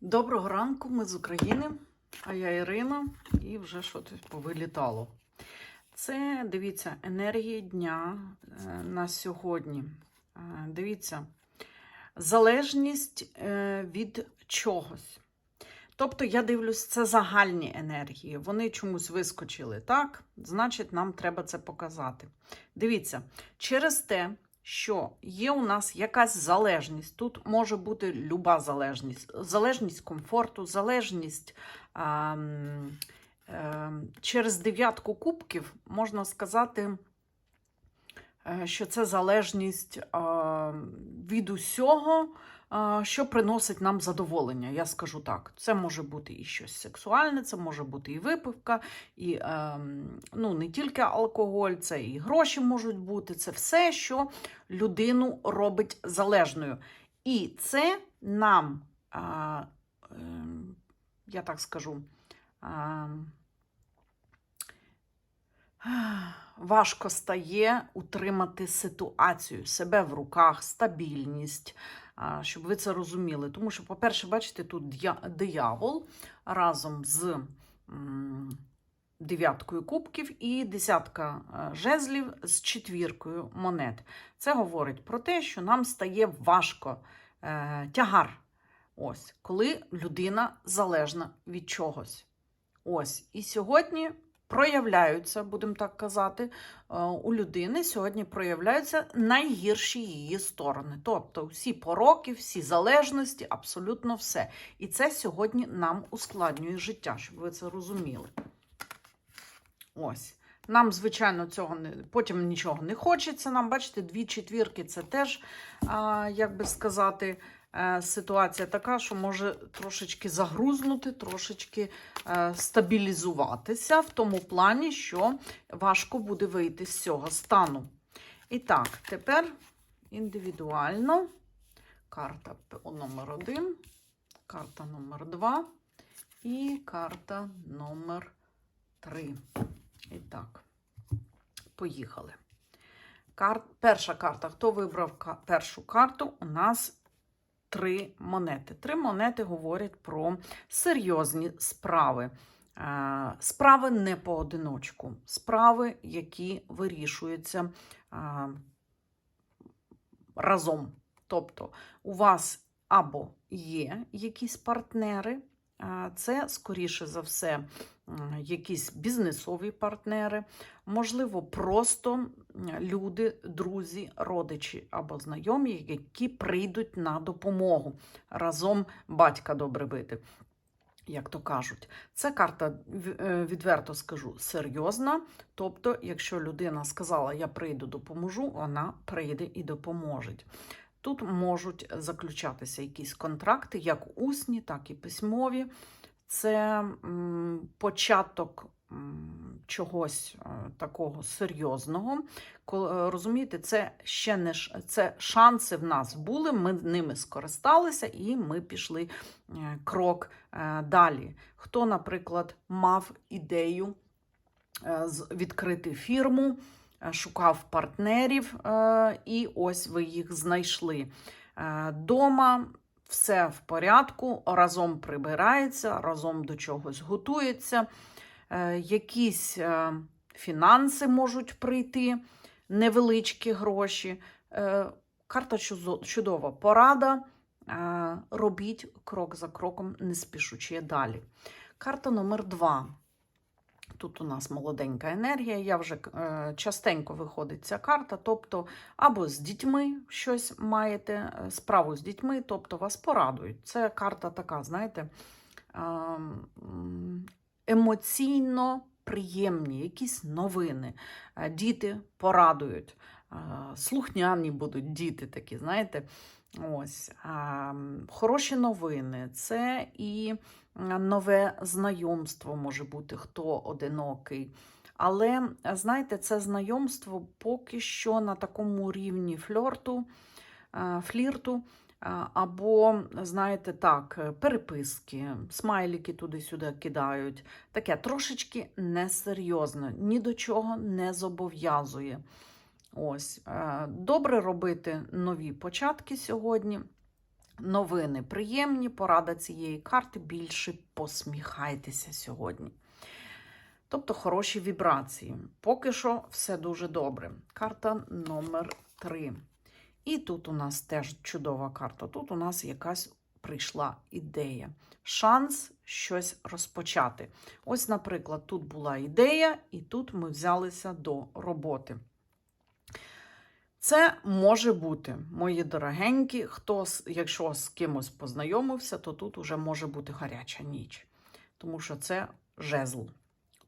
Доброго ранку, ми з України, а я Ірина, і вже щось повилітало. Це, дивіться, енергія дня е, на сьогодні. Е, Дивіться, залежність е, від чогось. Тобто, я дивлюсь, це загальні енергії. Вони чомусь вискочили, так? Значить, нам треба це показати. Дивіться, через те, що є у нас якась залежність. Тут може бути люба залежність, залежність комфорту, залежність а, м, е, через дев'ятку кубків можна сказати, е, що це залежність а, від усього, а, що приносить нам задоволення. Я скажу так. Це може бути і щось сексуальне, це може бути і випивка, і ем, ну, не тільки алкоголь, це і гроші можуть бути, це все, що людину робить залежною. І це нам, ем, я так скажу, а, важко стає утримати ситуацію, себе в руках, стабільність, щоб ви це розуміли. Тому що, по-перше, бачите, тут диявол разом з. дев'яткою кубків і десятка е, жезлів з четвіркою монет. Це говорить про те, що нам стає важко е, тягар. Ось, коли людина залежна від чогось. Ось. І сьогодні проявляються, будемо так казати, е, у людини сьогодні проявляються найгірші її сторони. Тобто всі пороки, всі залежності, абсолютно все. І це сьогодні нам ускладнює життя, щоб ви це розуміли. Ось. Нам, звичайно, цього не потім нічого не хочеться. Нам, бачите, дві четвірки це теж, як би сказати, ситуація така, що може трошечки загрузнути, трошечки е, стабілізуватися в тому плані, що важко буде вийти з цього стану. І так, тепер індивідуально карта номер один, карта номер два і карта номер три. І так, поїхали. Кар... Перша карта. Хто вибрав ка- першу карту? У нас три монети. Три монети говорять про серйозні справи. Е, Справи не поодиночку, справи, які вирішуються е, разом. Тобто, у вас або є якісь партнери, це, скоріше за все, якісь бізнесові партнери, можливо, просто люди, друзі, родичі або знайомі, які прийдуть на допомогу разом батька добре бити. Як то кажуть, це карта, е, відверто скажу, серйозна. Тобто, якщо людина сказала, я прийду, допоможу, вона прийде і допоможе. Тут можуть заключатися якісь контракти, як усні, так і письмові. Це початок чогось е, такого серйозного. Е, Розумієте, це ще не це шанси в нас були. Ми ними скористалися і ми пішли е, крок далі. Хто, наприклад, мав ідею відкрити фірму, шукав партнерів, і ось ви їх знайшли. Дома все в порядку, разом прибирається, разом до чогось готується. Е, Якісь е, фінанси можуть прийти, невеличкі гроші. Е, Карта чудова. Порада. Робіть крок за кроком, не спішучи далі. Карта номер два. Тут у нас молоденька енергія. Я вже е, частенько виходить ця карта. Тобто, або з дітьми щось маєте, е, справу з дітьми, тобто вас порадують. Це карта така, знаєте, ем, емоційно приємні, якісь новини. Е, Діти порадують, слухняні будуть діти такі, знаєте. Ось ем, хороші новини. Це і нове знайомство може бути, хто одинокий. Але, знаєте, це знайомство поки що на такому рівні флірту, е, флірту, або, знаєте, так, переписки, смайлики туди-сюди кидають. Таке трошечки несерйозне, ні до чого не зобов'язує. Ось, е, добре робити нові початки сьогодні. Новини приємні, порада цієї карти більше посміхайтеся сьогодні. Тобто хороші вібрації. Поки що все дуже добре. Карта номер 3. І тут у нас теж чудова карта. Тут у нас якась прийшла ідея. Шанс щось розпочати. Ось, наприклад, тут була ідея, і тут ми взялися до роботи. Це може бути, мої дорогенькі, хто, якщо з кимось познайомився, то тут уже може бути гаряча ніч. Тому що це жезл,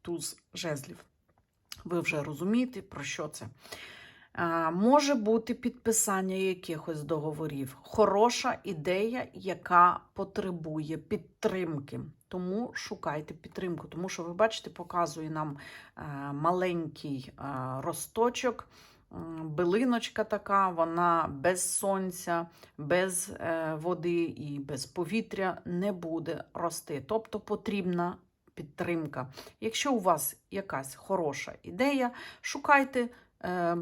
туз жезлів. Ви вже розумієте, про що це. А, може бути підписання якихось договорів. Хороша ідея, яка потребує підтримки. Тому шукайте підтримку. Тому що, ви бачите, показує нам е, маленький е, росточок, билиночка така, вона без сонця, без е, води і без повітря не буде рости. Тобто потрібна підтримка. Якщо у вас якась хороша ідея, шукайте. Е,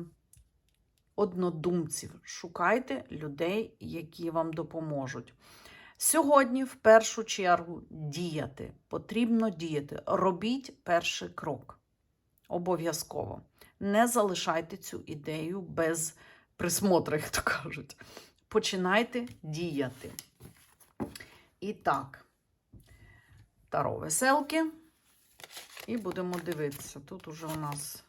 однодумців, шукайте людей, які вам допоможуть. Сьогодні, в першу чергу, діяти. Потрібно діяти. Робіть перший крок. Обов'язково. Не залишайте цю ідею без присмотру, як то кажуть. Починайте діяти. І так, таро веселки. І будемо дивитися. Тут уже у нас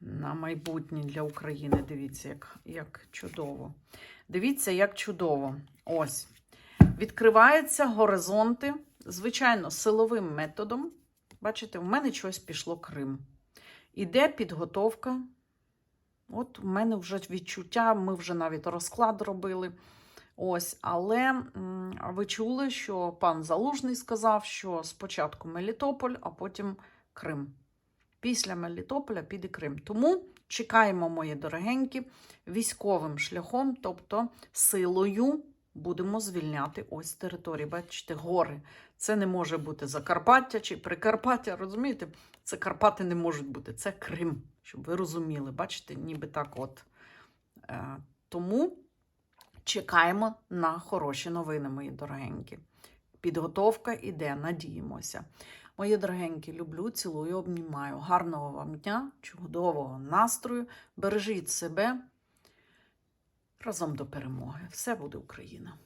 на майбутнє для України. Дивіться, як, як чудово. Дивіться, як чудово. Ось. Відкриваються горизонти, звичайно, силовим методом. Бачите, в мене щось пішло Крим. Іде підготовка. От в мене вже відчуття, ми вже навіть розклад робили. Ось, але ви чули, що пан Залужний сказав, що спочатку Мелітополь, а потім Крим. Після Мелітополя піде Крим. Тому чекаємо, мої дорогенькі, військовим шляхом, тобто силою будемо звільняти ось території. Бачите, гори. Це не може бути Закарпаття чи Прикарпаття. Розумієте? Це Карпати не можуть бути. Це Крим, щоб ви розуміли. Бачите, ніби так от. Е, тому чекаємо на хороші новини, мої дорогенькі. Підготовка іде, надіємося. Мої дорогенькі, люблю, цілую, обнімаю. Гарного вам дня, чудового настрою. Бережіть себе разом до перемоги. Все буде Україна!